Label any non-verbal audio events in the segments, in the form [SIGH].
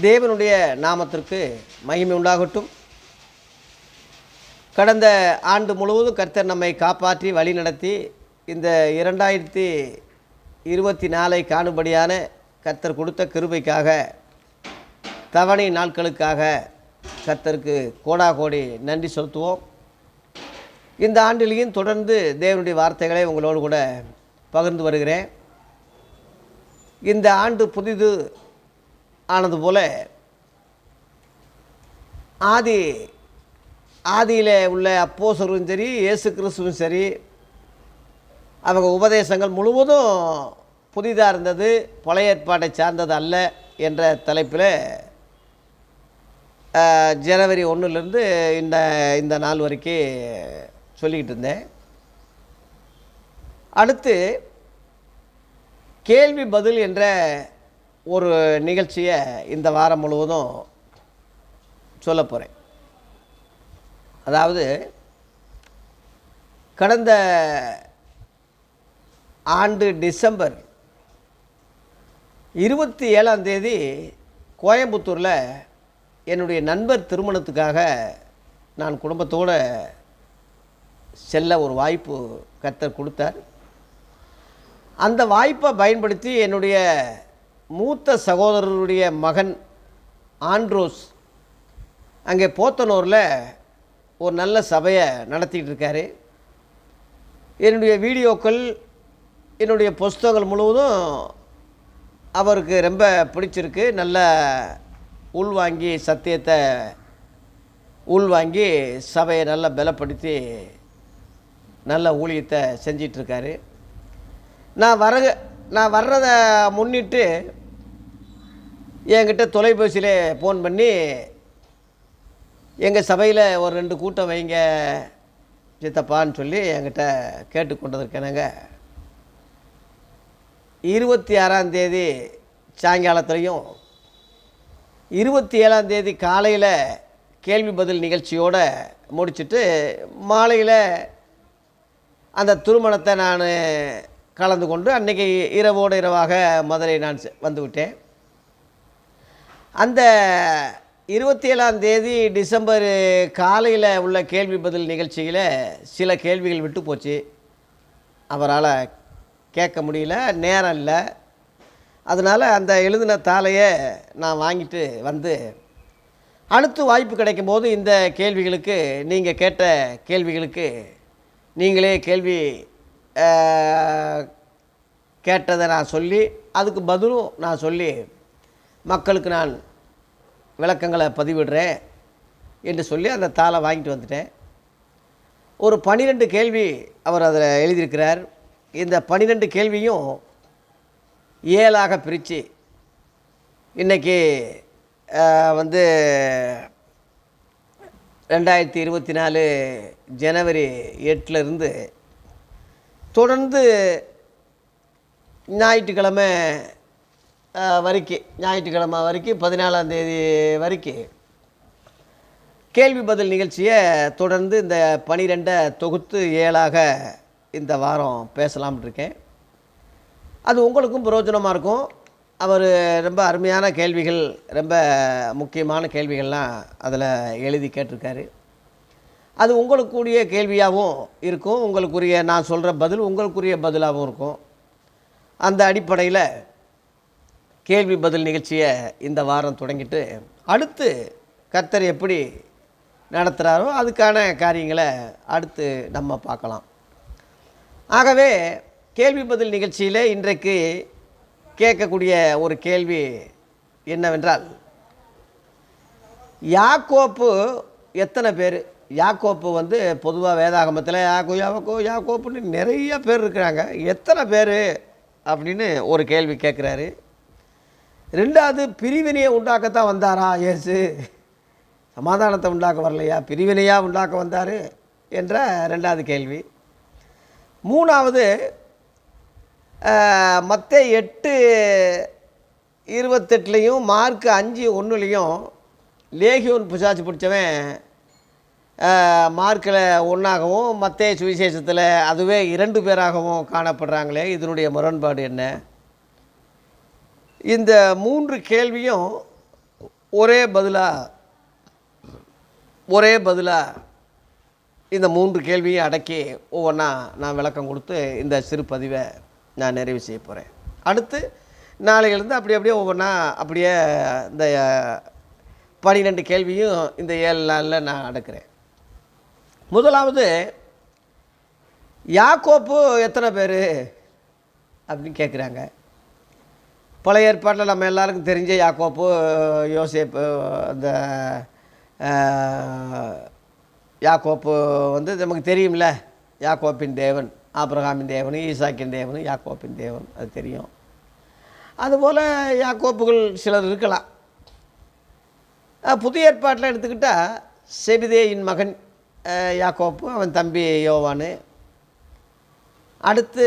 தேவனுடைய நாமத்திற்கு மகிமை உண்டாகட்டும். கடந்த ஆண்டு முழுவதும் கர்த்தர் நம்மை காப்பாற்றி வழி நடத்தி இந்த இரண்டாயிரத்தி இருபத்தி நாலை காணும்படியான கர்த்தர் கொடுத்த கிருபைக்காக தவணை நாட்களுக்காக கர்த்தருக்கு கோடா கோடி நன்றி செலுத்துவோம். இந்த ஆண்டிலையும் தொடர்ந்து தேவனுடைய வார்த்தைகளை உங்களோடு கூட பகிர்ந்து வருகிறேன். இந்த ஆண்டு புதிது ஆனது போல் ஆதி ஆதியில் உள்ள அப்போசரும் சரி இயேசு கிறிஸ்துவும் சரி அவங்க உபதேசங்கள் முழுவதும் புதிதாக இருந்தது பழைய ஏற்பாட்டை சார்ந்தது அல்ல என்ற தலைப்பில் ஜனவரி ஒன்றுலேருந்து இந்த இந்த நாள் வரைக்கும் சொல்லிக்கிட்டு இருந்தேன். அடுத்து கேள்வி பதில் என்ற ஒரு நிகழ்ச்சியை இந்த வாரம் முழுவதும் சொல்ல போகிறேன் அதாவது கடந்த ஆண்டு டிசம்பர் இருபத்தி ஏழாம் தேதி கோயம்புத்தூரில் என்னுடைய நண்பர் திருமணத்துக்காக நான் குடும்பத்தோடு செல்ல ஒரு வாய்ப்பு கத்தர் கொடுத்தார். அந்த வாய்ப்பை பயன்படுத்தி என்னுடைய மூத்த சகோதரருடைய மகன் ஆண்ட்ரோஸ் அங்கே போத்தனூரில் ஒரு நல்ல சபையை நடத்திக்கிட்டு இருக்காரு. என்னுடைய வீடியோக்கள் என்னுடைய புஸ்தகங்கள் முழுவதும் அவருக்கு ரொம்ப பிடிச்சிருக்கு. நல்ல உள்வாங்கி சத்தியத்தை உள்வாங்கி சபையை நல்லா பலப்படுத்தி நல்ல ஊழியத்தை செஞ்சிட்ருக்காரு நான் வர நான் வர்றதை முன்னிட்டு என்கிட்ட தொலைபேசியில் ஃபோன் பண்ணி எங்கள் சபையில் ஒரு ரெண்டு கூட்டம் வைங்க சித்தப்பான்னு சொல்லி என்கிட்ட கேட்டுக்கொண்டதற்கெனங்க இருபத்தி ஆறாம் தேதி சாயங்காலத்துலேயும் இருபத்தி ஏழாம் தேதி காலையில் கேள்வி பதில் நிகழ்ச்சியோடு முடிச்சிட்டு மாலையில் அந்த திருமணத்தை நான் கலந்து கொண்டு அன்றைக்கி இரவோடு இரவாக மதுரை நான் வந்துவிட்டேன். அந்த இருபத்தி ஏழாம் தேதி டிசம்பர் காலையில் உள்ள கேள்வி பதில் நிகழ்ச்சியில் சில கேள்விகள் விட்டு போச்சு. அவரால் கேட்க முடியல நேரம் இல்லை. அதனால் அந்த எழுதின தாளையை நான் வாங்கிட்டு வந்து அடுத்து வாய்ப்பு கிடைக்கும் போது இந்த கேள்விகளுக்கு நீங்கள் கேட்ட கேள்விகளுக்கு நீங்களே கேள்வி கேட்டதை நான் சொல்லி அதுக்கு பதிலும் நான் சொல்லி மக்களுக்கு நான் விளக்கங்களை பதிவிடுறேன் என்று சொல்லி அந்த தாளை வாங்கிட்டு வந்துட்டேன். ஒரு பன்னிரெண்டு கேள்வி அவர் அதில் எழுதியிருக்கிறார். இந்த பனிரெண்டு கேள்வியும் ஏழாக பிரித்து இன்றைக்கி வந்து ரெண்டாயிரத்தி இருபத்தி நாலு ஜனவரி எட்டிலிருந்து தொடர்ந்து ஞாயிற்றுக்கிழமை வரைக்கும் ஞாயிற்றுக்கிழமை வரைக்கும் பதினாலாம் தேதி வரைக்கும் கேள்வி பதில் நிகழ்ச்சியை தொடர்ந்து இந்த பனிரெண்டை தொகுத்து ஏழாக இந்த வாரம் பேசலாம்னு இருக்கேன். அது உங்களுக்கும் பிரயோஜனமாக இருக்கும். அவர் ரொம்ப அருமையான கேள்விகள் ரொம்ப முக்கியமான கேள்விகள்லாம் அதில் எழுதி கேட்டிருக்காரு. அது உங்களுக்குரிய கேள்வியாகவும் இருக்கும். உங்களுக்குரிய நான் சொல்கிற பதில் உங்களுக்குரிய பதிலாகவும் இருக்கும். அந்த அடிப்படையில் கேள்வி பதில் நிகழ்ச்சியை இந்த வாரம் தொடங்கிட்டு அடுத்து கர்த்தர் எப்படி நடத்துகிறாரோ அதுக்கான காரியங்களை அடுத்து நம்ம பார்க்கலாம். ஆகவே கேள்வி பதில் நிகழ்ச்சியில் இன்றைக்கு கேட்கக்கூடிய ஒரு கேள்வி என்னவென்றால் யாக்கோப்பு எத்தனை பேர்? யாக்கோப்பு வந்து பொதுவாக வேதாகமத்தில் யாக்கோ யாக்கோ யாக்கோப்புன்னு நிறைய பேர் இருக்கிறாங்க. எத்தனை பேர் அப்படின்னு ஒரு கேள்வி கேட்குறாரு. ரெண்டாவது பிரிவினையை உண்டாக்கத்தான் வந்தாரா ஏசு சமாதானத்தை உண்டாக்க வரலையா? பிரிவினையாக உண்டாக்க வந்தார் என்ற ரெண்டாவது கேள்வி. மூணாவது மற்ற எட்டு இருபத்தெட்டுலேயும் மார்க் அஞ்சு ஒன்றுலேயும் லேகியோன் பிசாச்சு பிடிச்சவன் மார்க்கில் ஒன்றாகவும் மற்ற சுவிசேஷத்தில் அதுவே இரண்டு பேராகவும் காணப்படுறாங்களே. இதனுடைய முரண்பாடு என்ன? இந்த மூன்று கேள்வியும் ஒரே பதிலாக ஒரே பதிலாக இந்த மூன்று கேள்வியும் அடக்கி ஒவ்வொன்றா நான் விளக்கம் கொடுத்து இந்த சிறு பதிவை நான் நிறைவு செய்ய போகிறேன் அடுத்து நாளையிலேருந்து அப்படி அப்படியே ஒவ்வொன்றா அப்படியே இந்த பன்னிரெண்டு கேள்வியும் இந்த ஏழு நாளில் நான் அடக்கிறேன். முதலாவது யாக்கோப்பு எத்தனை பேர்? அப்படின்னு கேட்குறாங்க பழைய ஏற்பாட்டில் நம்ம எல்லாருக்கும் தெரிஞ்ச யாக்கோப்பு யோசேப்பு அந்த யாக்கோப்பு வந்து நமக்கு தெரியும்ல. யாக்கோப்பின் தேவன் ஆபிரகாமின் தேவன் ஈசாக்கின் தேவன் யாக்கோப்பின் தேவன் அது தெரியும். அதுபோல் யாக்கோப்புகள் சிலர் இருக்கலாம். புதிய ஏற்பாட்டில் எடுத்துக்கிட்டால் செபிதேயின் மகன் யாக்கோப்பு அவன் தம்பி யோவானு. அடுத்து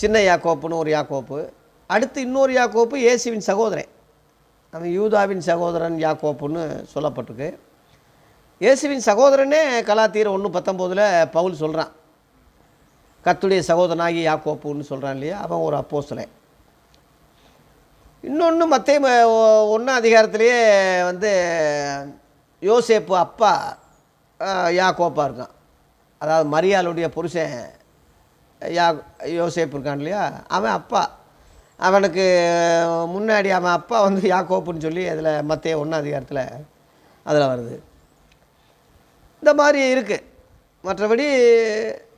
சின்ன யாக்கோப்புன்னு ஒரு யாக்கோப்பு. அடுத்து இன்னொரு யாக்கோப்பு இயேசுவின் சகோதரன். அவன் யூதாவின் சகோதரன் யாக்கோப்புன்னு சொல்லப்பட்டிருக்கு. இயேசுவின் சகோதரனே கலாத்தீர் ஒன்று பத்தொம்போதில் பவுல் சொல்கிறான் கத்துடைய சகோதரனாகி யாக்கோப்புன்னு சொல்கிறான் இல்லையா? அவன் ஒரு அப்போசலை இன்னொன்று மற்ற ஒன்றாம் அதிகாரத்திலேயே வந்து யோசேப்பு அப்பா யா கோப்பாக இருக்கான். அதாவது மரியாளுடைய புருஷன் யா யோசேப் இருக்கான் இல்லையா? அவன் அப்பா. அவனுக்கு முன்னாடி அவன் அப்பா வந்து யாக்கோப்புன்னு சொல்லி அதில் மத்திய ஒன்றாம் அதிகாரத்தில் அதில் வருது. இந்த மாதிரி இருக்குது மற்றபடி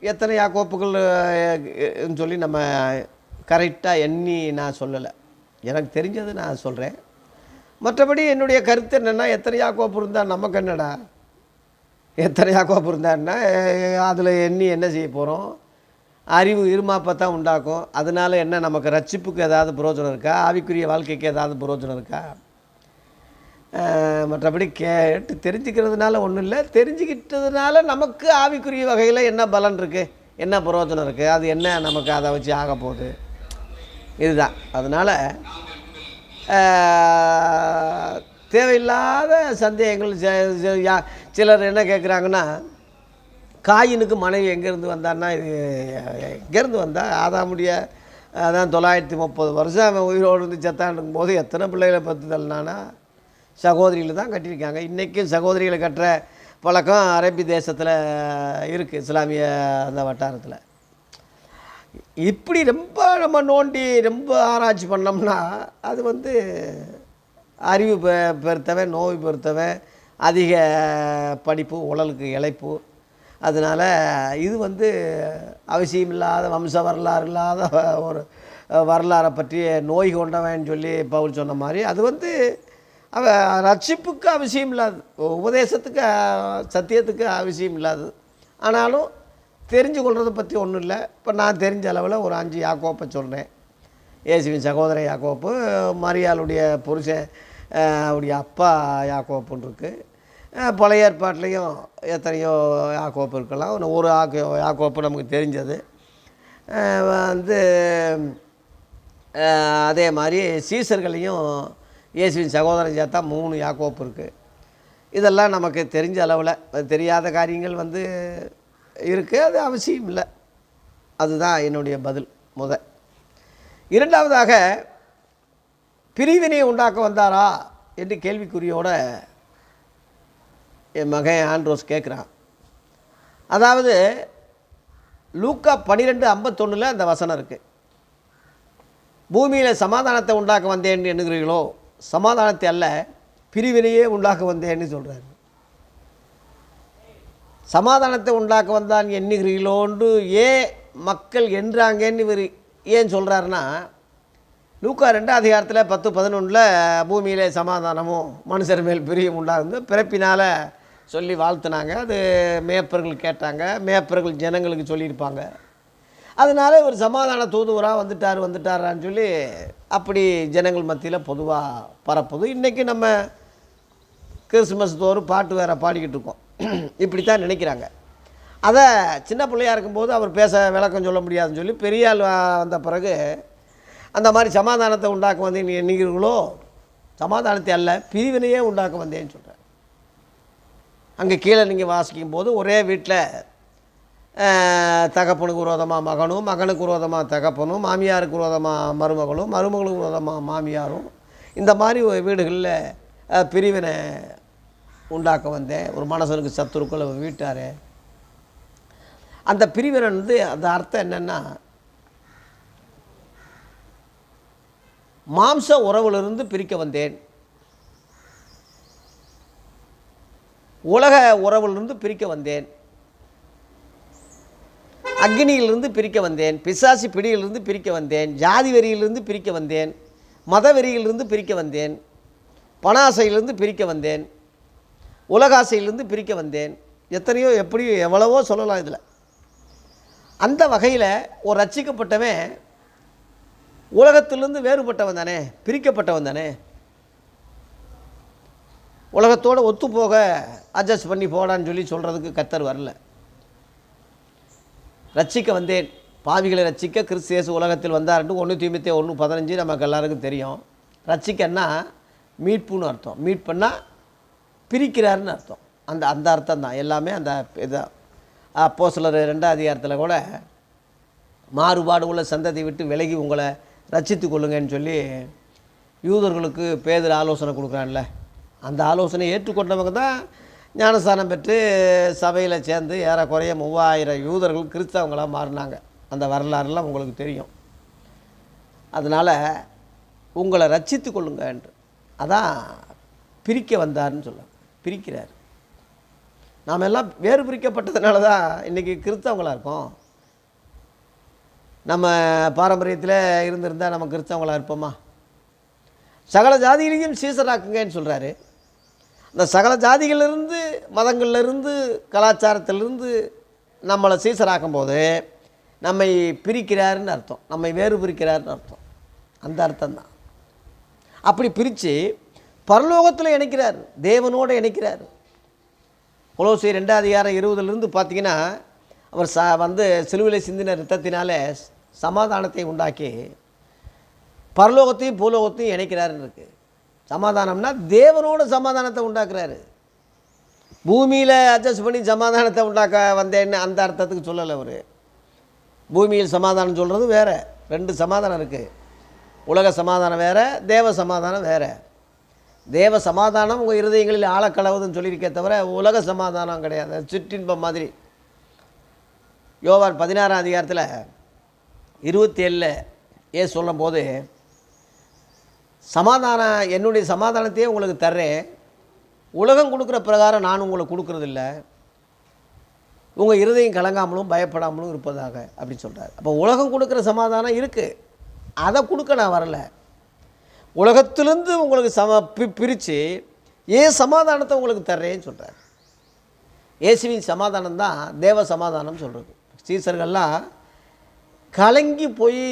எத்தனை யாக்கோப்புகள் கோப்புகள் சொல்லி நம்ம கரெக்டாக எண்ணி நான் சொல்லலை. எனக்கு தெரிஞ்சது நான் சொல்கிறேன் மற்றபடி என்னுடைய கருத்து என்னென்னா எத்தனை யாக்கோப்பு இருந்தால் நமக்கு என்னடா? எத்தனை யாக்கோப்பு இருந்தான்னா அதில் எண்ணி என்ன செய்ய போகிறோம் அறிவு இருமாப்பை தான் உண்டாக்கும். அதனால என்ன நமக்கு ரட்சிப்புக்கு ஏதாவது புரோஜனம் இருக்கா? ஆவிக்குரிய வாழ்க்கைக்கு ஏதாவது புரோஜனம் இருக்கா? மற்றபடி கேட்டு தெரிஞ்சுக்கிறதுனால ஒன்றும் இல்லை. தெரிஞ்சுக்கிட்டதுனால நமக்கு ஆவிக்குரிய வகையில் என்ன பலன் இருக்குது என்ன பிரயோஜனம் இருக்குது அது என்ன நமக்கு அதை வச்சு ஆக போகுது? இதுதான். அதனால் தேவையில்லாத சந்தேகங்கள் யா- சிலர் என்ன கேட்குறாங்கன்னா காயினுக்கு மனைவி எங்கேருந்து வந்தான்னா இது எங்கேருந்து வந்தால் ஆதாமுடைய அதான் தொள்ளாயிரத்தி முப்பது வருஷம் அவன் உயிரோடு இருந்து செத்தாண்டுக்கும் போது எத்தனை பிள்ளைகளை பத்து தள்ளினானா சகோதரிகளை தான் கட்டியிருக்காங்க. இன்றைக்கும் சகோதரிகளை கட்டுற பழக்கம் அரபி தேசத்தில் இருக்குது இஸ்லாமிய அந்த வட்டாரத்தில். இப்படி ரொம்ப நம்ம நோண்டி ரொம்ப ஆராய்ச்சி பண்ணோம்னா அது வந்து அறிவு பெ பெருத்தவன் நோய் பெருத்தவன் அதிக படிப்பு உடலுக்கு இழைப்பு. அதனால் இது வந்து அவசியம் இல்லாத வம்ச வரலாறு இல்லாத ஒரு வரலாறை பற்றி நோய் கொண்டவன் சொல்லி பவுல் சொன்ன மாதிரி அது வந்து அவ ரட்சிப்புக்கு அவசியம் இல்லாது. உபதேசத்துக்கு சத்தியத்துக்கு அவசியம் இல்லாது. ஆனாலும் தெரிஞ்சு கொள்றதை பற்றி ஒன்றும் இல்லை. இப்போ நான் தெரிஞ்ச அளவில் ஒரு அஞ்சு யாக்கோப்பை சொல்கிறேன் இயேசுவின் சகோதரன் யாக்கோப்பு மரியாளுடைய புருஷன் அவருடைய அப்பா யாக்கோப்புன்னு இருக்குது பழைய ஏற்பாட்லேயும் எத்தனையோ யாக்கோப்பு இருக்கலாம். ஒன்று ஒரு ஆக்கோ யாக்கோப்பு நமக்கு தெரிஞ்சது. வந்து அதே மாதிரி சீசர்களையும் இயேசுவின் சகோதரன் சேர்த்தா மூணு யாக்கோப்பு இருக்குது இதெல்லாம் நமக்கு தெரிஞ்ச அளவில் தெரியாத காரியங்கள் வந்து இருக்குது அது அவசியம் இல்லை. அதுதான் என்னுடைய பதில் முத. இரண்டாவதாக பிரிவினை உண்டாக்க வந்தாரா என்று கேள்விக்குறியோட என் மகன் ஆண்ட்ரோஸ் கேட்குறான் அதாவது லூக்கா பன்னிரெண்டு ஐம்பத்தொன்னில் அந்த வசனம் இருக்குது பூமியில் சமாதானத்தை உண்டாக்க வந்தேன்னு எண்ணுகிறீர்களோ? சமாதானத்தை அல்ல பிரிவினையே உண்டாக்க வந்தேன்னு சொல்கிறாரு சமாதானத்தை உண்டாக்க வந்தான் எண்ணுகிறீங்களோன்று ஏன் மக்கள் என்றாங்கன்னு இவர் ஏன் சொல்கிறாருன்னா லூக்கா ரெண்டாம் அதிகாரத்தில் பத்து பதினொன்றில் பூமியிலே சமாதானமும் மனுஷர் மேல் பிரியும் உண்டாகுது. பிறப்பினால் சொல்லி வாழ்த்துனாங்க. அது மேப்பர்கள் கேட்டாங்க. மேப்பர்கள் ஜனங்களுக்கு சொல்லியிருப்பாங்க. அதனால இவர் சமாதான தூதுவராக வந்துட்டார் வந்துட்டாரான்னு சொல்லி அப்படி ஜனங்கள் மத்தியில் பொதுவாக பரப்புது. இன்றைக்கி நம்ம கிறிஸ்மஸ் தோறும் பாட்டு வேற பாடிக்கிட்டு இருக்கோம். [CLEARS THROAT] இப்படி தான் நினைக்கிறாங்க. அதை சின்ன பிள்ளையா இருக்கும்போது அவர் பேச விளக்கம் சொல்ல முடியாதுன்னு சொல்லி பெரிய ஆள் வந்த பிறகு அந்த மாதிரி சமாதானத்தை உண்டாக்க வந்தேன் நீ எண்ணுகிறீர்களோ? சமாதானத்தை அல்ல பிரிவினையே உண்டாக்க வந்தேன்னு சொல்கிறேன் அங்கே கீழே நீங்கள் வாசிக்கும் போது ஒரே வீட்டில் தகப்பனுக்கு விரோதமாக மகனும் மகனுக்கு விரோதமாக தகப்பனும் மாமியாருக்கு விரோதமாக மருமகளும் மருமகளுக்கு விரோதமாக மாமியாரும். இந்த மாதிரி வீடுகளில் பிரிவினை உண்டாக்க வந்தேன். ஒரு மனசனுக்கு சத்துருக்குள்ள வீட்டார். அந்த பிரிவினை வந்து அந்த அர்த்தம் என்னென்னா மாம்ச உறவிலிருந்து பிரிக்க வந்தேன். உலக உறவிலிருந்து பிரிக்க வந்தேன். அக்னியிலிருந்து பிரிக்க வந்தேன். பிசாசி பிடியிலிருந்து பிரிக்க வந்தேன். ஜாதி வெறியிலிருந்து பிரிக்க வந்தேன். மத வெறியிலிருந்து பிரிக்க வந்தேன். பணாசையிலிருந்து பிரிக்க வந்தேன். உலகாசையிலிருந்து பிரிக்க வந்தேன். எத்தனையோ எப்படி எவ்வளவோ சொல்லலாம் இதில். அந்த வகையில் ஒரு ரட்சிக்கப்பட்டவன் உலகத்திலிருந்து வேறுபட்டவன் தானே பிரிக்கப்பட்டவன் தானே. உலகத்தோடு ஒத்து போக அட்ஜஸ்ட் பண்ணி போடான்னு சொல்லி சொல்கிறதுக்கு கத்தர் வரல. ரட்சிக்க வந்தேன். பாவிகளை ரட்சிக்க கிறிஸ்து இயேசு உலகத்தில் வந்தார்ன்ட்டு ஒன்று தீமித்தே ஒன்று பதினஞ்சு நமக்கு எல்லாருக்கும் தெரியும். ரட்சிக்கன்னா மீட்புன்னு அர்த்தம். மீட் பண்ணால் பிரிக்கிறாருன்னு அர்த்தம். அந்த அந்த அர்த்தம் தான். எல்லாமே அந்த இது. அப்போ சிலர் ரெண்டாம் அதிகாரத்தில் கூட மாறுபாடு உள்ள சந்ததி விட்டு விலகி உங்களை ரச்சித்து கொள்ளுங்கன்னு சொல்லி யூதர்களுக்கு பேதர் ஆலோசனை கொடுக்குறான்ல. அந்த ஆலோசனை ஏற்றுக்கொண்டவங்க தான் ஞானஸ்தானம் பெற்று சபையில் சேர்ந்து ஏறக்குறைய மூவாயிரம் யூதர்கள் கிறிஸ்தவங்களாக மாறினாங்க. அந்த வரலாறுலாம் உங்களுக்கு தெரியும். அதனால் உங்களை ரட்சித்து கொள்ளுங்க என்று. அதான் பிரிக்க வந்தார்னு சொல்லுவாங்க பிரிக்கிறார். நாம் எல்லாம் வேறு பிரிக்கப்பட்டதுனால தான் இன்றைக்கி கிறிஸ்தவங்களாக இருக்கோம். நம்ம பாரம்பரியத்தில் இருந்திருந்தால் நம்ம கிறிஸ்தவங்களாக இருப்போமா? சகல ஜாதிகளையும் சீசராக்குங்கன்னு சொல்கிறாரு அந்த சகல ஜாதிகளிலிருந்து மதங்கள்லேருந்து கலாச்சாரத்திலிருந்து நம்மளை சீசராக்கும் போது நம்மை பிரிக்கிறாருன்னு அர்த்தம். நம்மை வேறு பிரிக்கிறாருன்னு அர்த்தம். அந்த அர்த்தம் தான் அப்படி பிரித்து பரலோகத்தில் இணைக்கிறார் தேவனோடு இணைக்கிறார். கொலோசி ரெண்டாவது அதிகாரம் இருபதுலேருந்து பார்த்தீங்கன்னா அவர் ச வந்து சிலுவிலை சிந்தின ரத்தத்தினாலே சமாதானத்தை உண்டாக்கி பரலோகத்தையும் பூலோகத்தையும் இணைக்கிறாருன்னு இருக்குது சமாதானம்னா தேவனோட சமாதானத்தை உண்டாக்குறாரு. பூமியில் அட்ஜஸ்ட் பண்ணி சமாதானத்தை உண்டாக்க வந்தேன்னு அந்த அர்த்தத்துக்கு சொல்லலை அவர். பூமியில் சமாதானம் சொல்கிறது வேறு ரெண்டு சமாதானம் இருக்குது உலக சமாதானம் வேறு தேவ சமாதானம் வேறு. தேவ சமாதானம் உங்கள் இருதயங்களில் ஆழக்கலவுதுன்னு சொல்லியிருக்கே தவிர உலக சமாதானம் கிடையாது. சிற்றின்பம் மாதிரி. யோவான் பதினாறாம் அதிகாரத்தில் இருபத்தி ஏழில் ஏ சொல்லும்போது சமாதானம் என்னுடைய சமாதானத்தையே உங்களுக்கு தர்றேன். உலகம் கொடுக்குற பிரகாரம் நான் உங்களுக்கு கொடுக்குறதில்ல. உங்கள் இருதயம் கலங்காமலும் பயப்படாமலும் இருப்பதாக அப்படின்னு சொல்கிறார் அப்போ உலகம் கொடுக்குற சமாதானம் இருக்குது அதை கொடுக்க நான் வரல. உலகத்திலேருந்து உங்களுக்கு சம பி பிரித்து ஏன் சமாதானத்தை உங்களுக்கு தர்றேன்னு சொல்கிறார் இயேசுவின் சமாதானம் தான் தேவ சமாதானம் சொல்கிறது சீசர்கள்லாம் கலங்கி போய்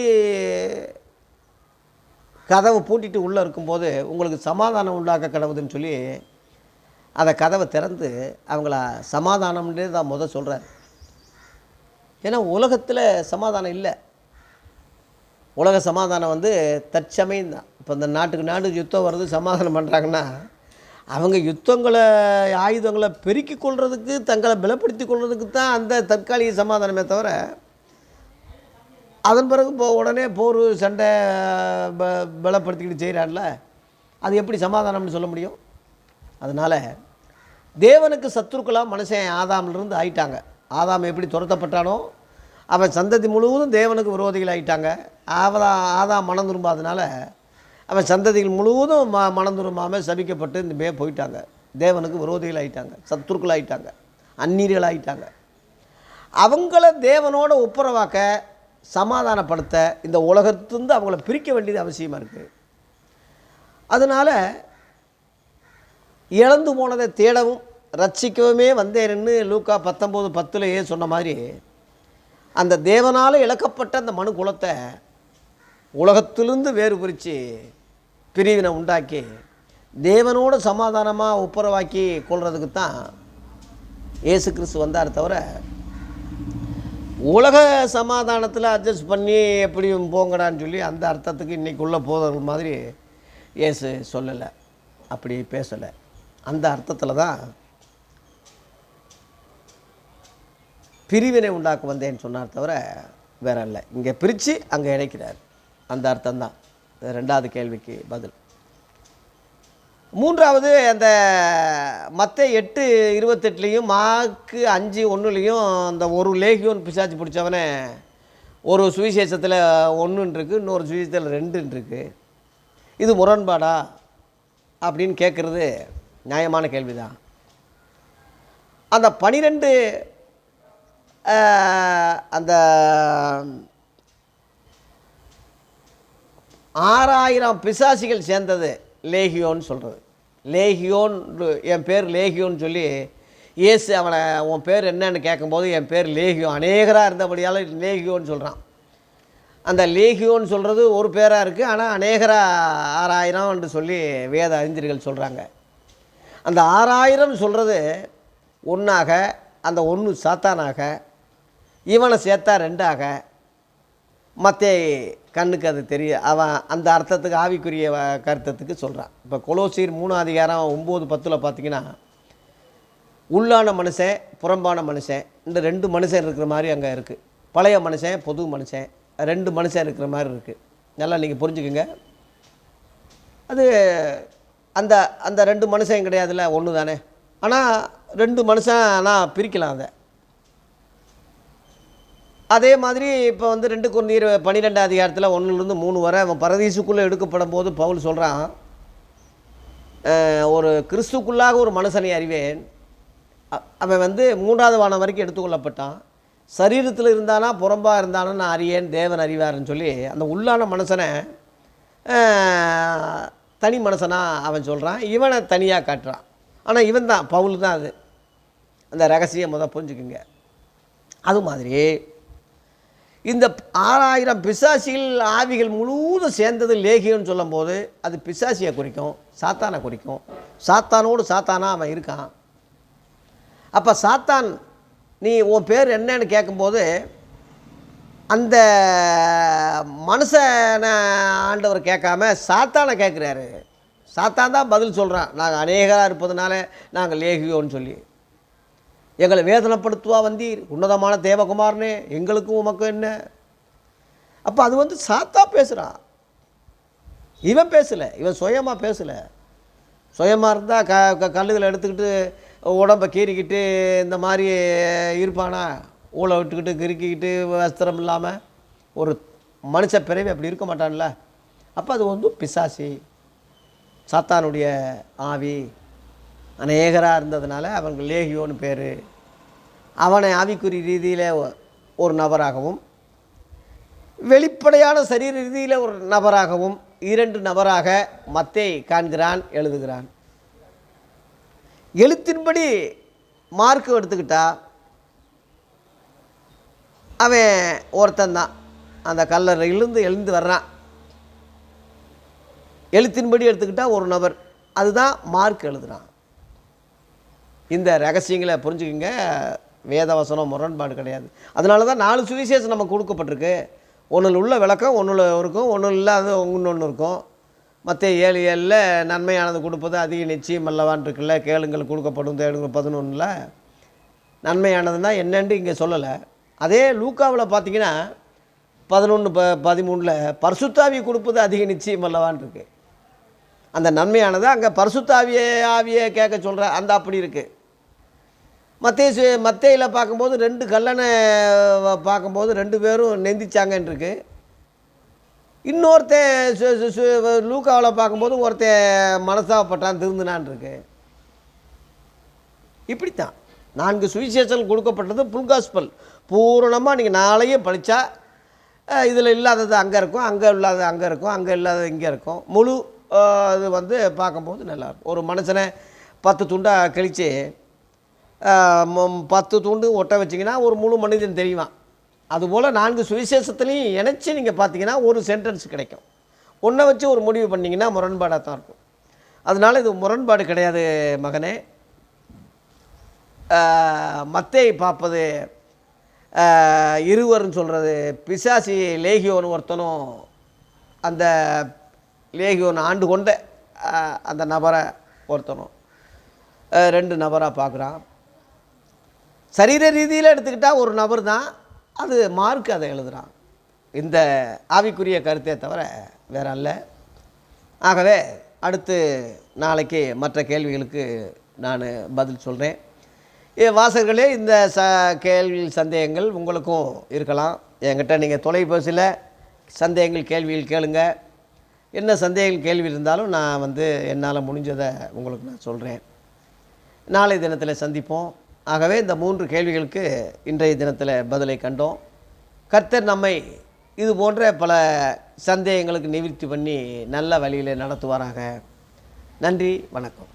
கதவை பூட்டிட்டு உள்ளே இருக்கும்போது உங்களுக்கு சமாதானம் உண்டாக்க கடவுதுன்னு சொல்லி அதை கதவை திறந்து அவங்கள சமாதானம்ன்றே தான் முதல் சொல்கிறார் ஏன்னா உலகத்தில் சமாதானம் இல்லை. உலக சமாதானம் வந்து தற்சமயம் தான் இப்போ இந்த நாட்டுக்கு நாடு யுத்தம் வருது சமாதானம் பண்ணுறாங்கன்னா அவங்க யுத்தங்களை ஆயுதங்களை பெருக்கிக் கொள்றதுக்கு தங்களை பலப்படுத்தி கொள்றதுக்கு தான் அந்த தற்காலிக சமாதானமே தவிர அதன் பிறகு இப்போ உடனே போர் சண்டை ப பலப்படுத்திக்கிட்டு செய்கிறான்ல அது எப்படி சமாதானம்னு சொல்ல முடியும்? அதனால் தேவனுக்கு சத்துருக்களாக மனுஷன் ஆதாமிலிருந்து ஆயிட்டாங்க. ஆதாம் எப்படி துரத்தப்பட்டானோ அவன் சந்ததி முழுவதும் தேவனுக்கு விரோதிகள் ஆயிட்டாங்க ஆவதா ஆதாம் மனம் திரும்பாதனால அவன் சந்ததிகள் முழுவதும் ம மனம் சபிக்கப்பட்டு இந்த மே போயிட்டாங்க. தேவனுக்கு விரோதிகள் ஆயிட்டாங்க சத்துருக்கள் ஆயிட்டாங்க அந்நீர்கள் ஆயிட்டாங்க அவங்கள தேவனோட ஒப்புரவாக்க சமாதானப்படுத்த இந்த உலகத்துலேருந்து அவங்கள பிரிக்க வேண்டியது அவசியமாக இருக்குது அதனால் இழந்து போனதை தேடவும் ரட்சிக்கவுமே வந்தேன்னு லூக்கா பத்தொம்போது பத்துலையே சொன்ன மாதிரி அந்த தேவனால் இழக்கப்பட்ட அந்த மனு குலத்தை உலகத்திலிருந்து வேறு பிரித்து பிரிவினை உண்டாக்கி தேவனோட சமாதானமாக ஒப்புரவாக்கி கொள்வதுக்கு தான் ஏசு கிறிஸ்து வந்தார் தவிர உலக சமாதானத்தில் அட்ஜஸ்ட் பண்ணி எப்படியும் போங்கடான்னு சொல்லி அந்த அர்த்தத்துக்கு இன்றைக்குள்ளே உள்ள மாதிரி ஏசு சொல்லலை. அப்படி பேசலை. அந்த அர்த்தத்தில் தான் பிரிவினை உண்டாக்க வந்தேன்னு சொன்னார் தவிர வேற இல்லை இங்கே பிரித்து அங்கே இணைக்கிறார். அந்த அர்த்தம்தான். ரெண்டாவது கேள்விக்கு பதில். மூன்றாவது அந்த மற்ற எட்டு இருபத்தெட்டுலேயும் மார்க்கு அஞ்சு ஒன்றுலேயும் அந்த ஒரு லேகியோன் பிசாச்சு பிடிச்சவனே ஒரு சுவிசேஷத்தில் ஒன்றுன்னு இருக்குது இன்னொரு சுவிசேஷத்தில் ரெண்டுன்னு இருக்குது இது முரண்பாடா? அப்படின்னு கேட்குறது நியாயமான கேள்விதான். அந்த பனிரெண்டு அந்த ஆறாயிரம் பிசாசிகள் சேர்ந்தது. லேகியோன்னு சொல்கிறது லேகியோன் என் பேர் லேகியோன்னு சொல்லி இயேசு அவனை உன் பேர் என்னன்னு கேட்கும்போது என் பேர் லேகியோ. அநேகராக இருந்தபடியால் லேகியோன்னு சொல்கிறான் அந்த லேகியோன்னு சொல்கிறது ஒரு பேராக இருக்குது ஆனால் அநேகராக ஆறாயிரம் என்று சொல்லி வேத அறிஞர்கள் சொல்கிறாங்க அந்த ஆறாயிரம் சொல்கிறது ஒன்றாக அந்த ஒன்று சாத்தானாக இவனை சேர்த்தா ரெண்டாக மற்ற கண்ணுக்கு அது தெரிய அவன் அந்த அர்த்தத்துக்கு ஆவிக்குரிய வ- கருத்தத்துக்கு சொல்கிறான் இப்போ கொலோசீர் மூணு அதிகாரம் ஒம்பது பத்தில் பார்த்தீங்கன்னா உள்ளான மனுஷன் புறம்பான மனுஷன் இந்த ரெண்டு மனுஷன் இருக்கிற மாதிரி அங்கே இருக்குது பழைய மனுஷன் பொது மனுஷன் ரெண்டு மனுஷன் இருக்கிற மாதிரி இருக்குது நல்லா நீங்கள் புரிஞ்சுக்கோங்க. அது அந்த அந்த ரெண்டு மனுஷன் கிடையாதுல்ல ஒன்று தானே ஆனால் ரெண்டு மனுஷன் ஆனால் பிரிக்கலாம் அதை. அதே மாதிரி இப்போ வந்து ரெண்டு குருநீர் பன்னிரெண்டு அதிகாரத்தில் ஒன்றுலேருந்து மூணு வரை அவன் பரதீசுக்குள்ளே எடுக்கப்படும் போது பவுல் சொல்கிறான் ஒரு கிறிஸ்துக்குள்ளாக ஒரு மனுஷனை அறிவேன். அவன் வந்து மூன்றாவது வானம் வரைக்கும் எடுத்துக்கொள்ளப்பட்டான். சரீரத்தில் இருந்தானா புறம்பாக இருந்தானா நான் அறியேன் தேவன் அறிவாருன்னு சொல்லி அந்த உள்ளான மனுஷனை தனி மனுஷனாக அவன் சொல்கிறான் இவனை தனியாக காட்டுறான். ஆனால் இவன் தான் பவுல் தான் அது. அந்த ரகசியம் முதல் புரிஞ்சுக்குங்க. அது மாதிரி இந்த ஆறாயிரம் பிசாசிகள் ஆவிகள் முழுவதும் சேர்ந்தது லேகியம்னு சொல்லும்போது அது பிசாசியை குறிக்கும் சாத்தானை குறிக்கும். சாத்தானோடு சாத்தானா அவன் இருக்கான். அப்போ சாத்தான் நீ உன் பேர் என்னன்னு கேட்கும்போது அந்த மனுஷனை ஆண்டவர் கேட்காம சாத்தானை கேட்குறாரு. சாத்தான் தான் பதில் சொல்கிறான் நாங்கள் அநேகராக இருப்பதுனால நாங்கள் லேகியோன்னு சொல்லி. எங்களை வேதனைப்படுத்துவா வந்தீர். உன்னதமான தேவகுமாரனே எங்களுக்கும் உமக்கும் என்ன? அப்போ அது வந்து சாத்தா பேசுகிறான் இவன் பேசலை இவன் சுயமாக பேசலை. சுயமாக இருந்தால் க க கல்லுகளை எடுத்துக்கிட்டு உடம்பை கீறிக்கிட்டு இந்த மாதிரி இருப்பானா? ஊழ விட்டுக்கிட்டு கிறுக்கிக்கிட்டு வஸ்திரம் இல்லாமல் ஒரு மனுஷ பிறவி அப்படி இருக்க மாட்டான்ல. அப்போ அது வந்து பிசாசி. சாத்தானுடைய ஆவி. அநேகராக இருந்ததுனால அவங்க லேகியோன்னு பேர். அவனை ஆவிக்குறி ரீதியில் ஒரு நபராகவும் வெளிப்படையான சரீர ரீதியில் ஒரு நபராகவும் இரண்டு நபராக மத்தை காண்கிறான் எழுதுகிறான். எழுத்தின்படி மார்க் எடுத்துக்கிட்டா அவன் ஒருத்தன்தான் அந்த கல்லறையிலிருந்து எழுந்து வர்றான். எழுத்தின்படி எடுத்துக்கிட்டா ஒரு நபர். அதுதான் மார்க் எழுதுகிறான் இந்த ரகசியங்களை புரிஞ்சுக்கோங்க. வேதவசனம் முரண்பாடு கிடையாது. அதனால தான் நாலு சுவிசேஷம் நம்ம கொடுக்கப்பட்டிருக்கு. ஒன்றில் உள்ள விளக்கம் ஒன்றில் இருக்கும் ஒன்றில் இல்லாத இன்னொன்று இருக்கும். மற்ற ஏழு ஏழில் நன்மையானது கொடுப்பது அதிக நிச்சயம் அல்லவான் இருக்குல்ல. கேளுங்கள் கொடுக்கப்படும் தேடுங்கள் பதினொன்றில் நன்மையானதுன்னா என்னென்று இங்கே சொல்லலை. அதே லூக்காவில் பார்த்தீங்கன்னா பதினொன்று ப பதிமூணில் பர்சுத்தாவி கொடுப்பது அதிக நிச்சயம் அல்லவான் இருக்குது அந்த நன்மையானது அங்கே பரிசுத்தாவிய ஆவியை கேட்க சொல்கிற அந்த அப்படி இருக்குது மத்தேசு மத்தையில் பார்க்கும்போது ரெண்டு கல்லணை பார்க்கும்போது ரெண்டு பேரும் நெந்திச்சாங்கன்னு இருக்கு இன்னொருத்தன் லூக்காவில் பார்க்கும்போது ஒருத்தன் மனசாகப்பட்டான் திருந்தினான் இருக்கு இப்படித்தான். நான்கு சுவிசேஷங்கள் கொடுக்கப்பட்டது புல்காஸ்பல் பூரணமாக நீங்கள் நாளையும் படித்தா இதில் இல்லாதது அங்கே இருக்கும் அங்கே இல்லாதது அங்கே இருக்கும் அங்கே இல்லாதது இங்கே இருக்கும். முழு இது வந்து பார்க்கும்போது நல்லாயிருக்கும் ஒரு மனுஷனை பத்து துண்டாக கழித்து பத்து துண்டு ஒட்ட வச்சிங்கன்னா ஒரு முழு மனிதன் தெரியுவான் அதுபோல் நான்கு சுவிசேஷத்துலேயும் இணைச்சி நீங்கள் பார்த்தீங்கன்னா ஒரு சென்டென்ஸ் கிடைக்கும். ஒன்றை வச்சு ஒரு முடிவு பண்ணிங்கன்னா முரண்பாடாக தான் இருக்கும். அதனால் இது முரண்பாடு கிடையாது மகனே. மத்தேய் பார்ப்பது இருவர்னு சொல்கிறது பிசாசி லேகியோன் ஒருத்தனும் அந்த லேகியோன் ஆண்டு கொண்ட அந்த நபரை ஒருத்தனும் ரெண்டு நபராக பார்க்குறான் சரீர ரீதியில் எடுத்துக்கிட்டால் ஒரு நபர் தான். அது மார்க் அதை எழுதுகிறான் இந்த ஆவிக்குரிய கருத்தே தவிர வேற அல்ல. ஆகவே அடுத்து நாளைக்கு மற்ற கேள்விகளுக்கு நான் பதில் சொல்கிறேன் வாசகர்களே இந்த ச கேள்வி சந்தேகங்கள் உங்களுக்கும் இருக்கலாம். என்கிட்ட நீங்கள் தொலைபேசியில் சந்தேகங்கள் கேள்விகள் கேளுங்க. என்ன சந்தேகங்கள் கேள்வி இருந்தாலும் நான் வந்து என்னால் முடிஞ்சதை உங்களுக்கு நான் சொல்கிறேன் நாளை தினத்தில் சந்திப்போம். ஆகவே இந்த மூன்று கேள்விகளுக்கு இன்றைய தினத்தில் பதிலை கண்டோம். கர்த்தர் நம்மை இது போன்ற பல சந்தேகங்களுக்கு நிவர்த்தி பண்ணி நல்ல வழியில் நடத்துவாராக. நன்றி வணக்கம்.